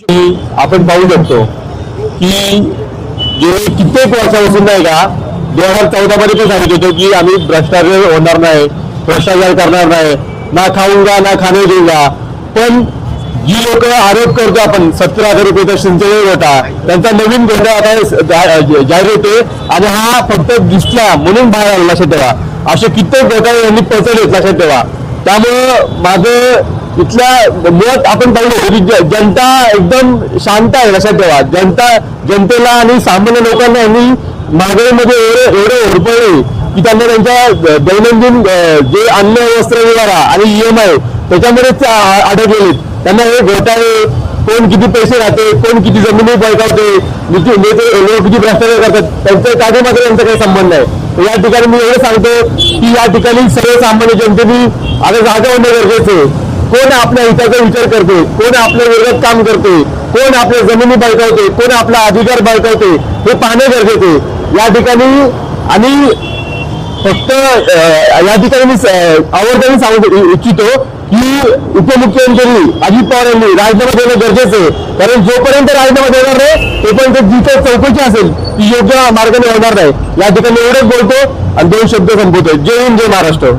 आपण पाहू शकतो की गेले कित्येक वर्षापासून नाही का दोन हजार चौदा मध्ये पण सांगित होतो की आम्ही भ्रष्टाचार होणार नाही भ्रष्टाचार करणार नाही. ना खाऊंगा ना खाणे देऊंगा पण जी लोक आरोप करतो आपण सत्तर हजार रुपये सिंचन होता त्यांचा नवीन घोटा आता जाहीर होते आणि हा फक्त दिसला म्हणून बाहेर आला लक्षात ठेवा. असे कित्येक घोटाळे यांनी पचवले लक्षात ठेवा. त्यामुळं माझं इथल्या मत आपण पाहिलं की जनता एकदम शांत आहे लक्षात ठेवा जनता जनतेला आणि सामान्य लोकांना यांनी महागाईमध्ये एवढे एवढे होरपळले की त्यांना त्यांच्या दैनंदिन जे अन्न वस्त्र व्यवहारा आणि ईएमआय त्याच्यामध्येच आय त्याच्यामध्येच अडकलेले. त्यांना हे घोटाळे कोण किती पैसे राहते कोण किती जमिनी बळकावते नेते म्हणजे लोक किती भ्रष्टाचार करतात त्यांचं काय मात्र यांचा काही संबंध नाही. या ठिकाणी मी एवढं सांगतो की या ठिकाणी सर्वसामान्य जनतेने आता जागा होणं गरजेचं आहे. कोण आपल्या हिताचा विचार करते कोण आपल्या विरोधात काम करते कोण आपल्या जमिनी बळकावते कोण आपला अधिकार बळकावते हे पाहणे गरजेचे या ठिकाणी आणि फक्त या ठिकाणी मी स- आवर्जून सांगू इच्छितो की उपमुख्यमंत्री अजित पवार यांनी राजीनामा देणं गरजेचं आहे. कारण जोपर्यंत राजीनामा देणार नाही तोपर्यंत जी काही चौकशी असेल ती योग्य मार्गाने होणार नाही. या ठिकाणी एवढंच बोलतो आणि दोन शब्द संपवतोय. जय हिंद जय महाराष्ट्र.